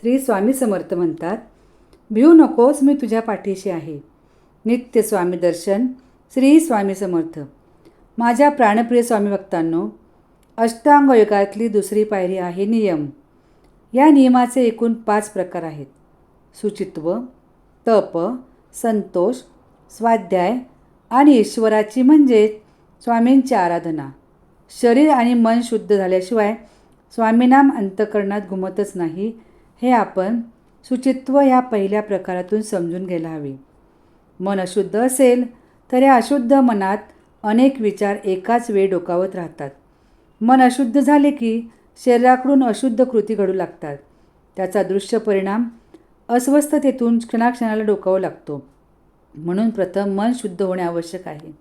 श्री स्वामी समर्थ म्हणतात भिऊ नकोस मी तुझ्या पाठीशी आहे. नित्य स्वामी दर्शन श्री स्वामी समर्थ. माझ्या प्राणप्रिय स्वामी भक्तांनो अष्टांग योगातली दुसरी पायरी आहे नियम. या नियमाचे एकूण पाच प्रकार आहेत. सुचित्व तप संतोष स्वाध्याय आणि ईश्वराची म्हणजेच स्वामींची आराधना. शरीर आणि मन शुद्ध झाल्याशिवाय स्वामीनाम अंतकरणात घुमतच नाही हे आपण सुचित्व या पहिल्या प्रकारातून समजून घ्यायला हवे. मन अशुद्ध असेल तर या अशुद्ध मनात अनेक विचार एकाच वेळ डोकावत राहतात. मन अशुद्ध झाले की शरीराकडून अशुद्ध कृती घडू लागतात. त्याचा दृश्य परिणाम अस्वस्थतेतून क्षणाक्षणाला डोकावा लागतो. म्हणून प्रथम मन शुद्ध होणे आवश्यक आहे.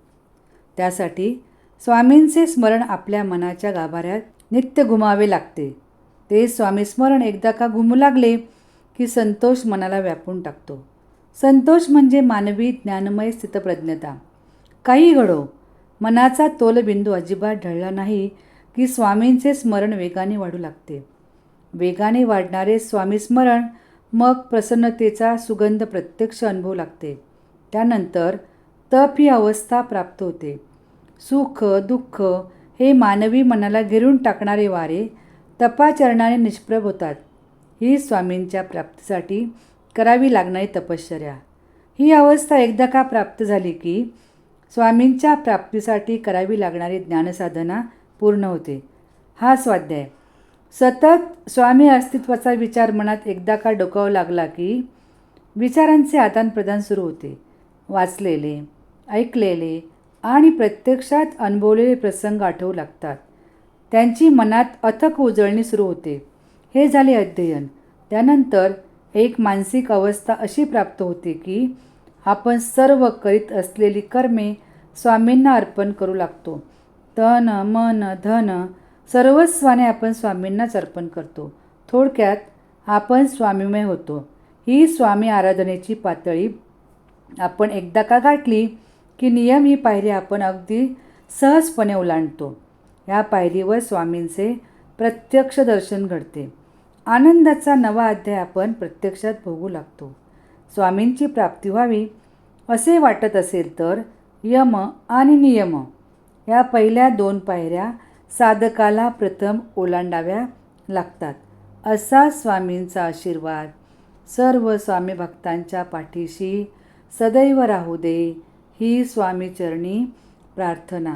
त्यासाठी स्वामींचे स्मरण आपल्या मनाच्या गाभाऱ्यात नित्य घुमावे लागते. ते स्वामीस्मरण एकदा का घुमू लागले की संतोष मनाला व्यापून टाकतो. संतोष म्हणजे मानवी ज्ञानमय स्थितप्रज्ञता. काही घडो मनाचा तोलबिंदू अजिबात ढळला नाही की स्वामींचे स्मरण वेगाने वाढू लागते. वेगाने वाढणारे स्वामीस्मरण मग प्रसन्नतेचा सुगंध प्रत्यक्ष अनुभव लागते. त्यानंतर तप ही अवस्था प्राप्त होते. सुख दुःख हे मानवी मनाला घेरून टाकणारे वारे तपाचरणाने निष्प्रभ होतात. ही स्वामींच्या प्राप्तीसाठी करावी लागणारी तपश्चर्या. ही अवस्था एकदा का प्राप्त झाली की स्वामींच्या प्राप्तीसाठी करावी लागणारी ज्ञानसाधना पूर्ण होते. हा स्वाध्याय. सतत स्वामी अस्तित्वाचा विचार मनात एकदा का डोकावं लागला की विचारांचे आदानप्रदान सुरू होते. वाचलेले ऐकलेले आणि प्रत्यक्षात अनुभवलेले प्रसंग आठवू लागतात. त्यांची मनात अथक उजळणी सुरू होते. हे झाले अध्ययन. त्यानंतर एक मानसिक अवस्था अशी प्राप्त होते की आपण सर्व करीत असलेली कर्मे स्वामींना अर्पण करू लागतो. तन मन धन सर्वस्वाने आपण स्वामींनाच अर्पण करतो. थोडक्यात आपण स्वामीमय होतो. ही स्वामी आराधनेची पातळी आपण एकदा का गाठली की नियम ही पायरी आपण अगदी सहजपणे ओलांडतो. या पायरीवर स्वामींचे प्रत्यक्ष दर्शन घडते. आनंदाचा नवा अध्याय आपण प्रत्यक्षात भोगू लागतो. स्वामींची प्राप्ती व्हावी असे वाटत असेल तर यम आणि नियम. या पहिल्या दोन पायऱ्या साधकाला प्रथम ओलांडाव्या लागतात. असा स्वामींचा आशीर्वाद सर्व स्वामी भक्तांच्या पाठीशी सदैव राहू दे ही स्वामीचरणी प्रार्थना.